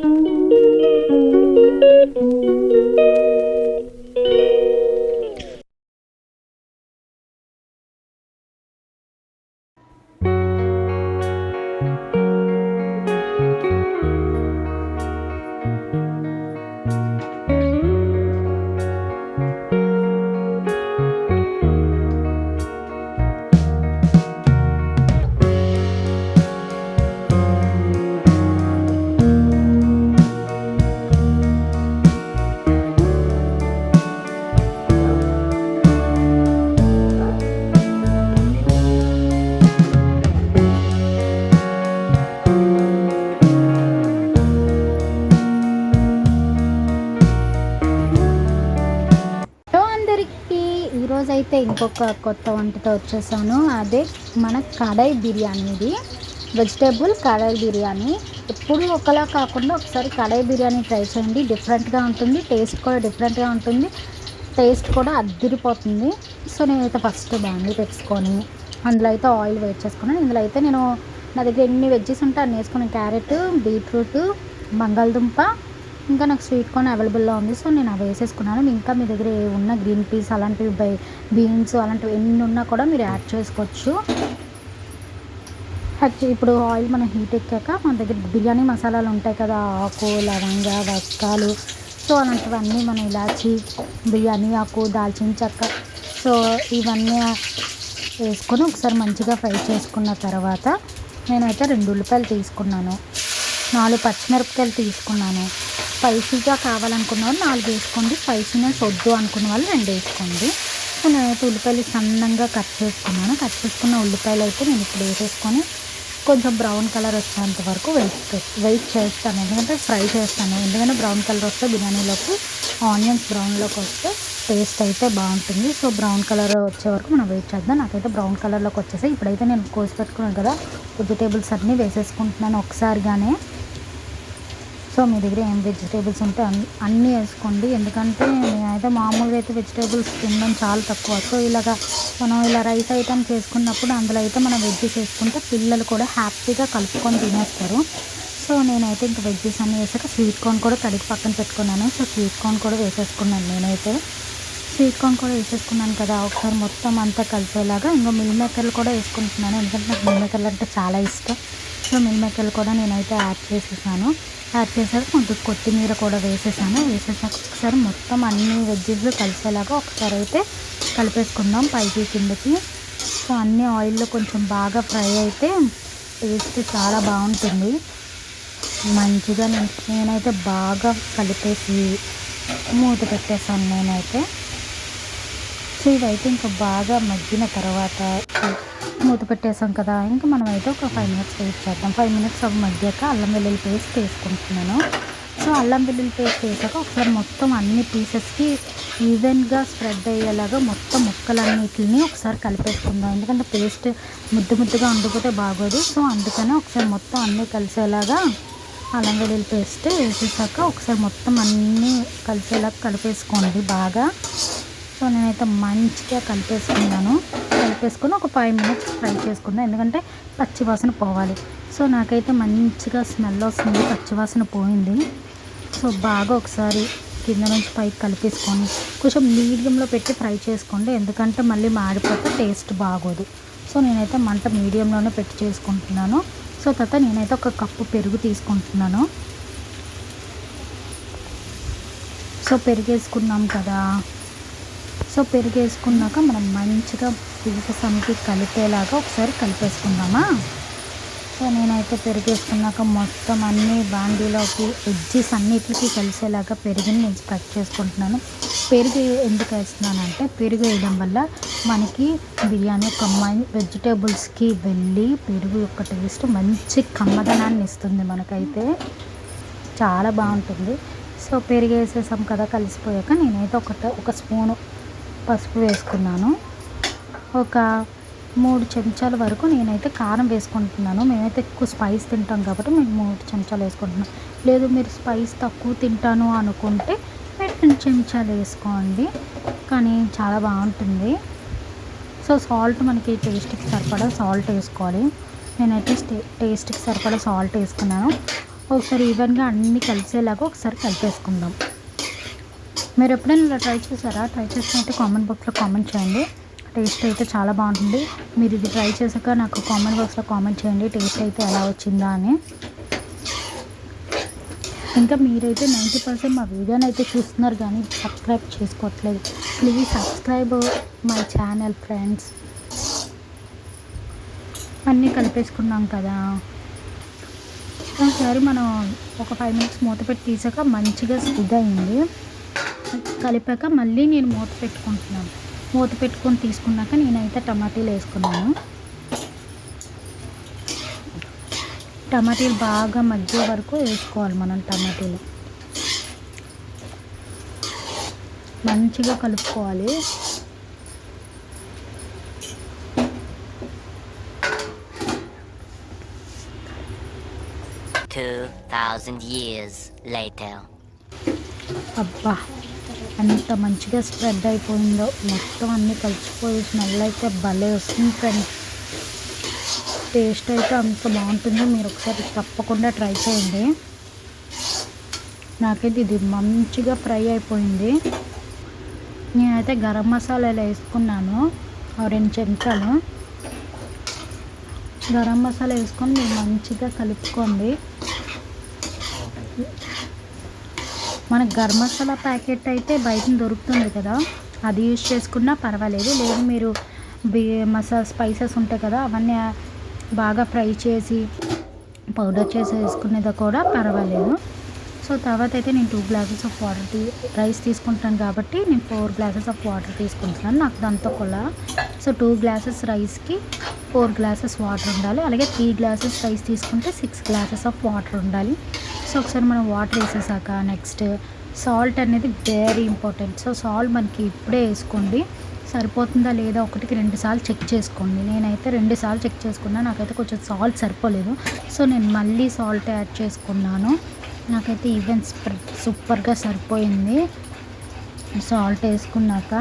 Thank you. ఇంకొక కొత్త వంటతో వచ్చేసాను. అదే మన కడాయి బిర్యానీది వెజిటేబుల్ కడాయి బిర్యానీ. ఎప్పుడు ఒకలా కాకుండా ఒకసారి కడాయి బిర్యానీ ట్రై చేయండి. డిఫరెంట్గా ఉంటుంది. టేస్ట్ కూడా డిఫరెంట్గా ఉంటుంది. టేస్ట్ కూడా అద్దిరిపోతుంది. సో నేనైతే ఫస్ట్ బాండి తెచ్చుకొని అందులో అయితే ఆయిల్ వేట్ చేసుకున్నాను. ఇందులో అయితే నేను నా దగ్గర ఎన్ని వెజ్జెస్ ఉంటే అన్ని వేసుకున్నాను. క్యారెట్ బీట్రూట్ బంగాళదుంప ఇంకా నాకు స్వీట్ కార్న్ అవైలబుల్లో ఉంది. సో నేను అవి వేసేసుకున్నాను. ఇంకా మీ దగ్గర ఉన్న గ్రీన్ పీస్ అలాంటివి బై బీన్స్ అలాంటివి ఎన్ని ఉన్నా కూడా మీరు యాడ్ చేసుకోవచ్చు. యాక్చువల్ ఇప్పుడు ఆయిల్ మనం హీట్ ఎక్కాక మన దగ్గర బిర్యానీ మసాలాలు ఉంటాయి కదా ఆకు లవంగ వక్కాలు. సో అలాంటివన్నీ మనం ఇలాచి బిర్యానీ ఆకు దాల్చిన చెక్క. సో ఇవన్నీ వేసుకొని ఒకసారి మంచిగా ఫ్రై చేసుకున్న తర్వాత నేనైతే రెండు ఉల్లిపాయలు తీసుకున్నాను. నాలుగు పచ్చిమిరపకాయలు తీసుకున్నాను. స్పైసీగా కావాలనుకున్న వాళ్ళు నాలుగు వేసుకోండి. స్పైసీనెస్ వద్దు అనుకున్న వాళ్ళు రెండు వేసుకోండి. నేను నేనైతే ఉల్లిపాయలు సన్నంగా కట్ చేసుకున్నాను. కట్ చేసుకున్న ఉల్లిపాయలు అయితే నేను ఇప్పుడు వేసేసుకొని కొంచెం బ్రౌన్ కలర్ వచ్చేంత వరకు వెయిట్ వెయిట్ చేస్తాను. ఎందుకంటే ఫ్రై చేస్తాను. ఎందుకంటే బ్రౌన్ కలర్ వస్తే బిర్యానీలోకి ఆనియన్స్ బ్రౌన్లోకి వస్తే టేస్ట్ అయితే బాగుంటుంది. సో బ్రౌన్ కలర్ వచ్చే వరకు మనం వెయిట్ చేద్దాం. నాకైతే బ్రౌన్ కలర్లోకి వచ్చేసాయి. ఇప్పుడైతే నేను కోసి పెట్టుకున్నాను కదా వెజిటేబుల్స్ అన్నీ వేసేసుకుంటున్నాను. ఒకసారిగానే సో మీ దగ్గర ఏం వెజిటేబుల్స్ ఉంటే అన్ని అన్నీ వేసుకోండి. ఎందుకంటే నేనైతే మామూలుగా అయితే వెజిటేబుల్స్ తినడం చాలా తక్కువ. సో ఇలాగా మనం ఇలా రైస్ ఐటమ్ చేసుకున్నప్పుడు అందులో అయితే మనం వెజ్జెస్ వేసుకుంటే పిల్లలు కూడా హ్యాపీగా కలుపుకొని తినేస్తారు. సో నేనైతే ఇంకా వెజ్జెస్ అన్నీ వేసాక స్వీట్ కార్న్ కూడా కడిగి పక్కన పెట్టుకున్నాను. సో స్వీట్ కార్న్ కూడా వేసేసుకున్నాను నేనైతే. స్వీట్ కార్న్ కూడా వేసేసుకున్నాను కదా ఒకసారి మొత్తం అంతా కలిసేలాగా. ఇంకా మిల్ మేకర్లు కూడా వేసుకుంటున్నాను. ఎందుకంటే నాకు మిల్ మేకర్లు అంటే చాలా ఇష్టం. సో మిల్ మేకర్లు కూడా నేనైతే యాడ్ చేసేసాను. యాడ్ చేసాక కొంచెం కొత్తిమీర కూడా వేసేసాను. వేసేసాక ఒకసారి మొత్తం అన్ని వెజ్జెస్ కలిసేలాగా ఒకసారి అయితే కలిపేసుకుందాం పైకి కిందకి. సో అన్ని ఆయిల్లో కొంచెం బాగా ఫ్రై అయితే టేస్ట్ చాలా బాగుంటుంది. మంచిగా నేనైతే బాగా కలిపేసి మూత పెట్టేసాను నేనైతే. సో ఇవైతే ఇంకా బాగా మగ్గిన తర్వాత మూత పెట్టేసాం కదా ఇంకా మనం అయితే ఒక ఫైవ్ మినిట్స్ వెయిట్ చేద్దాం. ఫైవ్ మినిట్స్ అవి మగ్గాక అల్లం వెల్లుల్లి పేస్ట్ వేసుకుంటున్నాను. సో అల్లం వెల్లుల్లి పేస్ట్ వేసాక ఒకసారి మొత్తం అన్ని పీసెస్కి ఈవెన్గా స్ప్రెడ్ అయ్యేలాగా మొత్తం ముక్కలన్నిటిని ఒకసారి కలిపేసుకుందాం. ఎందుకంటే పేస్ట్ ముద్దు ముద్దుగా ఉండిపోతే బాగోదు. సో అందుకనే ఒకసారి మొత్తం అన్నీ కలిసేలాగా అల్లం వెల్లుల్లి పేస్ట్ వేసేసాక ఒకసారి మొత్తం అన్నీ కలిసేలాగా కలిపేసుకోండి బాగా. సో నేనైతే మంచిగా కలిపేసుకున్నాను. కలిపేసుకొని ఒక ఫైవ్ మినిట్స్ ఫ్రై చేసుకున్నాను ఎందుకంటే పచ్చివాసన పోవాలి. సో నాకైతే మంచిగా స్మెల్ వస్తుంది పచ్చివాసన పోయింది. సో బాగా ఒకసారి కింద నుంచి పైకి కలిపేసుకొని కొంచెం మీడియంలో పెట్టి ఫ్రై చేసుకోండి. ఎందుకంటే మళ్ళీ మాడిపోతే టేస్ట్ బాగోదు. సో నేనైతే మంట మీడియంలోనే పెట్టి చేసుకుంటున్నాను. సో తర్వాత నేనైతే ఒక కప్పు పెరుగు తీసుకుంటున్నాను. సో పెరిగేసుకున్నాం కదా. సో పెరుగు వేసుకున్నాక మనం మంచిగా పీసెస్ కలిపేలాగా ఒకసారి కలిపేసుకుందామా? సో నేనైతే పెరుగు వేసుకున్నాక మొత్తం అన్ని బాండీలోకి ఎడ్జెస్ అన్నిటికి కలిసేలాగా పెరుగుని నేను కట్ చేసుకుంటున్నాను. పెరుగు ఎందుకు వేస్తున్నానంటే పెరుగు వేయడం వల్ల మనకి బిర్యానీ కమ్మాయి వెజిటేబుల్స్కి వెళ్ళి పెరుగు యొక్క టేస్ట్ మంచి కమ్మదనాన్ని ఇస్తుంది మనకైతే. చాలా బాగుంటుంది. సో పెరుగు వేసేసాం కదా కలిసిపోయాక నేనైతే ఒక ఒక స్పూను పసుపు వేసుకున్నాను. ఒక మూడు చెంచాల వరకు నేనైతే కారం వేసుకుంటున్నాను. మేమైతే ఎక్కువ స్పైస్ తింటాం కాబట్టి మేము మూడు చెంచాలు వేసుకుంటున్నాం. లేదు మీరు స్పైస్ తక్కువ తింటాను అనుకుంటే మీరు రెండు చెంచాలు వేసుకోండి. కానీ చాలా బాగుంటుంది. సో సాల్ట్ మనకి టేస్ట్కి సరిపడా సాల్ట్ వేసుకోవాలి. నేనైతే టేస్ట్కి సరిపడా సాల్ట్ వేసుకున్నాను. ఒకసారి ఈవెన్గా అన్నీ కలిసేలాగా ఒకసారి కలిపేసుకుందాం. మీరు ఎప్పుడైనా ఇలా ట్రై చేశారా? ట్రై చేసినట్టు కామెంట్ బాక్స్లో కామెంట్ చేయండి. టేస్ట్ అయితే చాలా బాగుంటుంది. మీరు ఇది ట్రై చేశాక నాకు కామెంట్ బాక్స్లో కామెంట్ చేయండి. టేస్ట్ అయితే ఎలా వచ్చిందా అని. ఇంకా మీరైతే నైంటీ పర్సెంట్ మా వీడియోని అయితే చూస్తున్నారు కానీ సబ్స్క్రైబ్ చేసుకోవట్లేదు. Please subscribe my channel friends అన్నీ కలిపేసుకున్నాం కదా. ఒకసారి మనం ఒక ఫైవ్ మినిట్స్ మూత పెట్టి తీసాక మంచిగా ఇదయింది కలిపాక మళ్ళీ నేను మూత పెట్టుకుంటున్నాను. మూత పెట్టుకొని తీసుకున్నాక నేనైతే టమాటీలు వేసుకున్నాను. టమాటీలు బాగా మగ్గే వరకు వేసుకోవాలి మనం టమాటీలు. మంచిగా కలుపుకోవాలి. Two thousand years later. అబ్బా! ఎంత మంచిగా స్ప్రెడ్ అయిపోయిందో. మొత్తం అన్నీ కలిసిపోయి స్మెల్ అయితే భలే వస్తుంది ఫ్రెండ్స్ టేస్ట్ అయితే అంత బాగుంటుందో. మీరు ఒకసారి తప్పకుండా ట్రై చేయండి. నాకైతే ఇది మంచిగా ఫ్రై అయిపోయింది. నేనైతే గరం మసాలాలు వేసుకున్నాను. రెండు చెంచాలు. గరం మసాలా వేసుకొని మీరు మంచిగా కలుపుకోండి. మనకు గరం మసాలా ప్యాకెట్ అయితే బయట దొరుకుతుంది కదా అది యూజ్ చేసుకున్నా పర్వాలేదు. లేదు మీరు బి మసాలా స్పైసెస్ ఉంటాయి కదా అవన్నీ బాగా ఫ్రై చేసి పౌడర్ చేసి వేసుకునేది కూడా పర్వాలేదు. సో తర్వాత అయితే నేను టూ గ్లాసెస్ ఆఫ్ వాటర్ తీ రైస్ తీసుకుంటాను కాబట్టి నేను ఫోర్ గ్లాసెస్ ఆఫ్ వాటర్ తీసుకుంటున్నాను నాకు దాంతో కూడా సో టూ గ్లాసెస్ రైస్కి ఫోర్ గ్లాసెస్ వాటర్ ఉండాలి. అలాగే త్రీ గ్లాసెస్ రైస్ తీసుకుంటే సిక్స్ గ్లాసెస్ ఆఫ్ వాటర్ ఉండాలి. సో ఒకసారి మనం వాటర్ వేసేసాక నెక్స్ట్ సాల్ట్ అనేది వెరీ ఇంపార్టెంట్ సో సాల్ట్ మనకి ఇప్పుడే వేసుకోండి. సరిపోతుందా లేదా ఒకటికి రెండు సార్లు చెక్ చేసుకోండి. నేనైతే రెండు సార్లు చెక్ చేసుకున్నా నాకైతే కొంచెం సాల్ట్ సరిపోలేదు. సో నేను మళ్ళీ సాల్ట్ యాడ్ చేసుకున్నాను. నాకైతే ఈవెన్ సూపర్గా సరిపోయింది. సాల్ట్ వేసుకున్నాక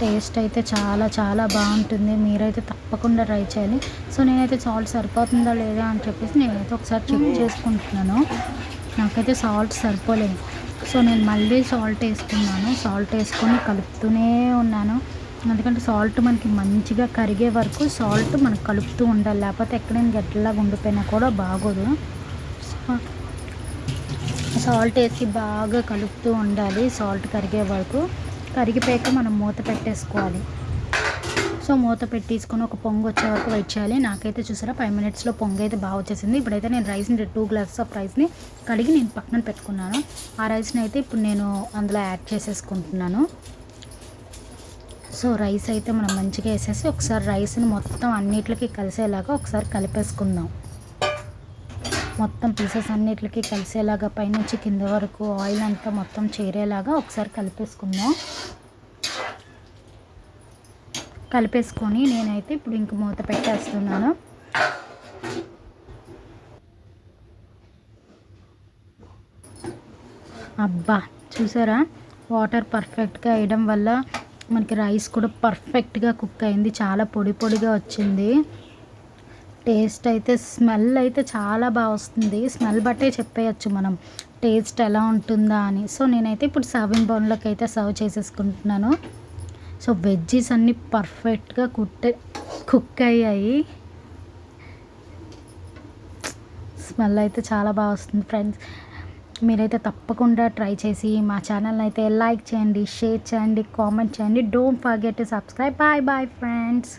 టేస్ట్ అయితే చాలా చాలా బాగుంటుంది. మీరైతే తప్పకుండా ట్రై చేయాలి. సో నేనైతే సాల్ట్ సరిపోతుందా లేదా అని చెప్పేసి నేనైతే ఒకసారి చెక్ చేసుకుంటున్నాను. నాకైతే సాల్ట్ సరిపోలేదు. సో నేను మళ్ళీ సాల్ట్ వేసుకున్నాను. సాల్ట్ వేసుకొని కలుపుతూనే ఉన్నాను. ఎందుకంటే సాల్ట్ మనకి మంచిగా కరిగే వరకు సాల్ట్ మనకు కలుపుతూ ఉండాలి. లేకపోతే ఎక్కడైనా గడ్డలాగా ఉండిపోయినా కూడా బాగోదు. సో సాల్ట్ వేసి బాగా కలుపుతూ ఉండాలి. సాల్ట్ కరిగే వరకు. కరిగిపోయాక మనం మూత పెట్టేసుకోవాలి. సో మూత పెట్టేసుకొని ఒక పొంగు వచ్చే వరకు వెయిట్ చేయాలి. నాకైతే చూసారా ఫైవ్ మినిట్స్లో పొంగు అయితే బాగా వచ్చేసింది. ఇప్పుడైతే నేను రైస్ని టూ గ్లాసెస్ ఆఫ్ రైస్ని కడిగి నేను పక్కన పెట్టుకున్నాను. ఆ రైస్ని అయితే ఇప్పుడు నేను అందులో యాడ్ చేసేసుకుంటున్నాను. సో రైస్ అయితే మనం మంచిగా వేసేసి ఒకసారి రైస్ని మొత్తం అన్నిటికి కలిసేలాగా ఒకసారి కలిపేసుకుందాం. మొత్తం పీసెస్ అన్నిటికి కలిసేలాగా పైనుంచి కింద వరకు ఆయిల్ అంతా మొత్తం చేరేలాగా ఒకసారి కలిపేసుకుందాం. కలిపేసుకొని నేనైతే ఇప్పుడు ఇంక మూత పెట్టేస్తున్నాను. అబ్బా చూసారా? వాటర్ పర్ఫెక్ట్గా వేయడం వల్ల మనకి రైస్ కూడా పర్ఫెక్ట్గా కుక్ అయింది. చాలా పొడి పొడిగా వచ్చింది. టేస్ట్ అయితే స్మెల్ అయితే చాలా బాగా వస్తుంది. స్మెల్ బట్టే చెప్పేయచ్చు మనం. టేస్ట్ ఎలా ఉంటుందా అని. సో నేనైతే ఇప్పుడు సర్వింగ్ బౌన్లోకి అయితే సర్వ్ చేసేసుకుంటున్నాను. సో వెజ్జీస్ అన్నీ పర్ఫెక్ట్గా కుట్టే కుక్ అయ్యాయి. స్మెల్ అయితే చాలా బాగా వస్తుంది ఫ్రెండ్స్ మీరైతే తప్పకుండా ట్రై చేసి మా ఛానల్ని అయితే లైక్ చేయండి షేర్ చేయండి కామెంట్ చేయండి. Don't forget to subscribe bye bye friends